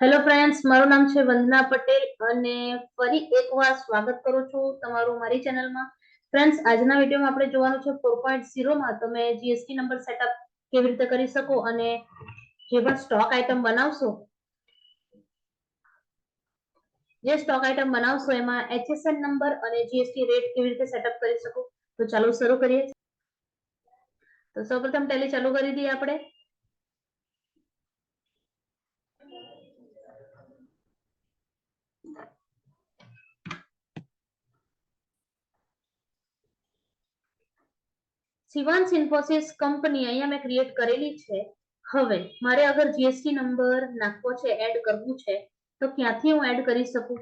Hello friends મારું નામ છે વંદના પટેલ અને ફરી એકવાર સ્વાગત કરું છું તમારું મારી ચેનલમાં. ફ્રેન્ડ્સ આજના વિડીયોમાં આપણે જોવાનું છે ફોર પોઈન્ટમાં તમે જીએસટી નંબર સેટઅપ કેવી રીતે કરી શકો અને જે પણ સ્ટોક આઇટમ બનાવશો. જે સ્ટોક આઇટમ બનાવશો એમાં એચએસએન નંબર અને જીએસટી રેટ કેવી રીતે સેટઅપ કરી શકો. તો ચાલો શરૂ કરીએ. તો સૌપ્રથમ ટેલી ચાલુ કરી દઈએ આપણે. શિવાંશ ઇન્ફોસિસ કંપની અહીંયા મેં ક્રિએટ કરેલી છે. હવે મારે અગર જીએસટી નંબર નાખવો છે એડ કરવું છે, તો ક્યાંથી હું એડ કરી શકું?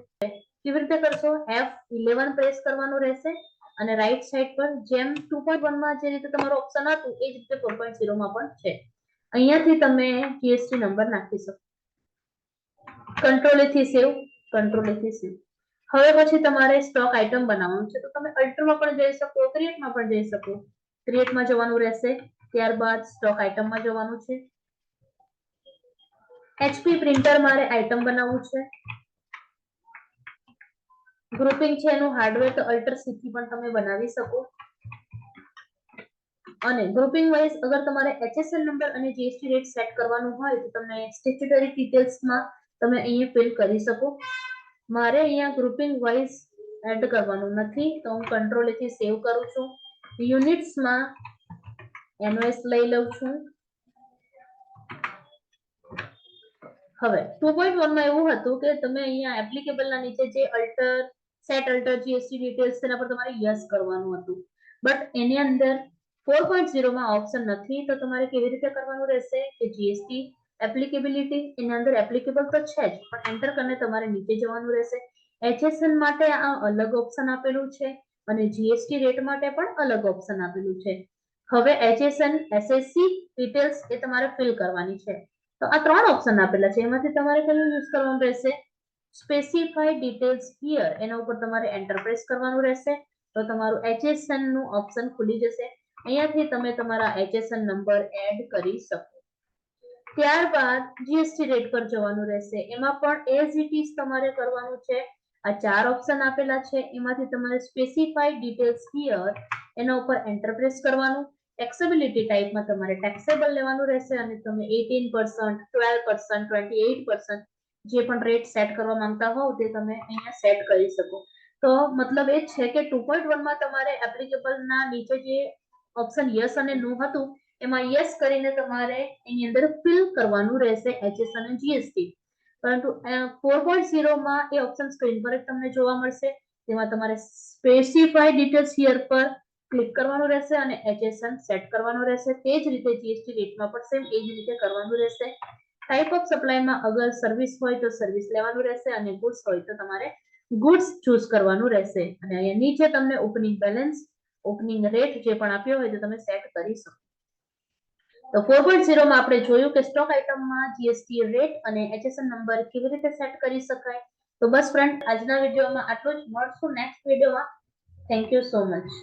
કેવી રીતે કરશો? એફ ઇલેવન પ્રેસ કરવાનું રહેશે અને રાઈટ સાઈડ પર જેમ ટુ પોઈન્ટ વનમાં જે રીતે તમારું ઓપ્શન હતું, એ જ રીતે ફોર પોઈન્ટ પણ છે. અહીંયાથી તમે જીએસટી નંબર નાખી શકો. કંટ્રોલથી સેવ કંટ્રોલ સેવ હવે પછી તમારે સ્ટોક આઇટમ બનાવવાનું છે. તો તમે અલ્ટરમાં પણ જઈ શકો ક્રિએટમાં પણ જઈ શકો. ક્રિએટમાં જવાનું રહેશે, ત્યારબાદ સ્ટોક આઇટમમાં જવાનું છે. એચપી પ્રિન્ટર મારે આઇટમ બનાવવું છે. ગ્રુપિંગ છે એનું હાર્ડવેર તો અલ્ટર સીથી પણ તમે બનાવી શકો. અને ગ્રુપિંગ વાઇઝ અગર તમારે એચએસએલ નંબર અને જીએસટી રેટ સેટ કરવાનું હોય, તો તમને સ્ટેચ્યુટરી ડિટેલ્સમાં તમે અહીંયા ફિલ કરી શકો. મારે અહીંયા ગ્રુપિંગ વાઇઝ એડ કરવાનું નથી, તો હું કંટ્રોલથી સેવ કરું છું. યુનિટ્સમાં એનઓએસ લઈ લઉં છું. હવે ટુ પોઈન્ટ વનમાં એવું હતું કે તમે અહીંયા એપ્લિકેબલના નીચે જે alter set alter GST details તેના પર તમારે યસ કરવાનું હતું. બટ એની અંદર ફોર પોઈન્ટ ઝીરોમાં ઓપ્શન નથી, તો તમારે કેવી રીતે કરવાનું રહેશે કે જીએસટી એપ્લિકેબિલિટી એની અંદર એપ્લિકેબલ તો છે જ, પણ એન્ટર કરીને તમારે નીચે જવાનું રહેશે. એચએસએન માટે આ અલગ ઓપ્શન આપેલું છે અને જીએસટી રેટ માટે પણ અલગ ઓપ્શન આપેલું છે. હવે એચએસએન એસએસસી ડિટેલ્સ એ તમારે ફિલ કરવાની છે. તો આ ત્રણ ઓપ્શન આપેલા છે, એમાંથી તમારે કયું યુઝ કરવાનું રહેશે? સ્પેસિફાઈ ડિટેલ્સ હિયર, એના ઉપર તમારે એન્ટર પ્રેસ કરવાનું રહેશે. તો તમારું એચએસએનનું ઓપ્શન ખુલી જશે. અહીંયાથી તમે તમારા એચએસએન નંબર એડ કરી શકો. ત્યારબાદ જીએસટી રેટ પર જવાનું રહેશે. એમાં પણ એઝ ઇટ ઇઝ તમારે કરવાનું છે. આ ચાર ઓપ્શન આપેલા છે. એમાંથી તમારે સ્પેસિફાઈ ડિટેલ્સ હિયર એના ઉપર એન્ટરપ્રેસ કરવાનું. ટેક્સેબિલિટી ટાઈપમાં તમારે ટેક્સેબલ લેવાનું રહેશે અને તમે eighteen percent twelve percent twenty eight percent જે પણ રેટ સેટ કરવા માંગતા હોવ તે તમે અહીંયા સેટ કરી શકો. તો મતલબ એ છે કે ટુ પોઈન્ટ વનમાં તમારે એપ્લિકેબલના નીચે જે ઓપ્શન યસ અને નો હતું એમાં યસ કરીને તમારે એની અંદર ફિલ કરવાનું રહેશે એચએસ અને જીએસટી પરંતુ ફોર પોઈન્ટ ઝીરોમાં એ ઓપ્શન સ્ક્રીન પર તમને જોવા મળશે. તેમાં તમારે સ્પેસિફાઈ ડિટેલ્સ હિયર પર ક્લિક કરવાનું રહેશે અને એચએસએન સેટ કરવાનું રહેશે. તે જ રીતે જીએસટી રેટમાં પણ સેમ એ જ રીતે કરવાનું રહેશે. ટાઈપ ઓફ સપ્લાયમાં અગર સર્વિસ હોય તો સર્વિસ લેવાનું રહેશે અને ગુડ્સ હોય તો તમારે ગુડ્સ ચૂઝ કરવાનું રહેશે. અને અહીંયા નીચે તમને ઓપનિંગ બેલેન્સ ઓપનિંગ રેટ જે પણ આપ્યો હોય તો તમે સેટ કરી શકો. તો ફોર પોઈન્ટ ઝીરોમાં આપણે જોયું કે સ્ટોક આઇટમમાં જીએસટી રેટ અને એચએસએન નંબર કેવી રીતે સેટ કરી શકાય. તો બસ ફ્રેન્ડ આજના વિડીયોમાં આટલું જ. મળશું નેક્સ્ટ વિડીયોમાં. Thank you so much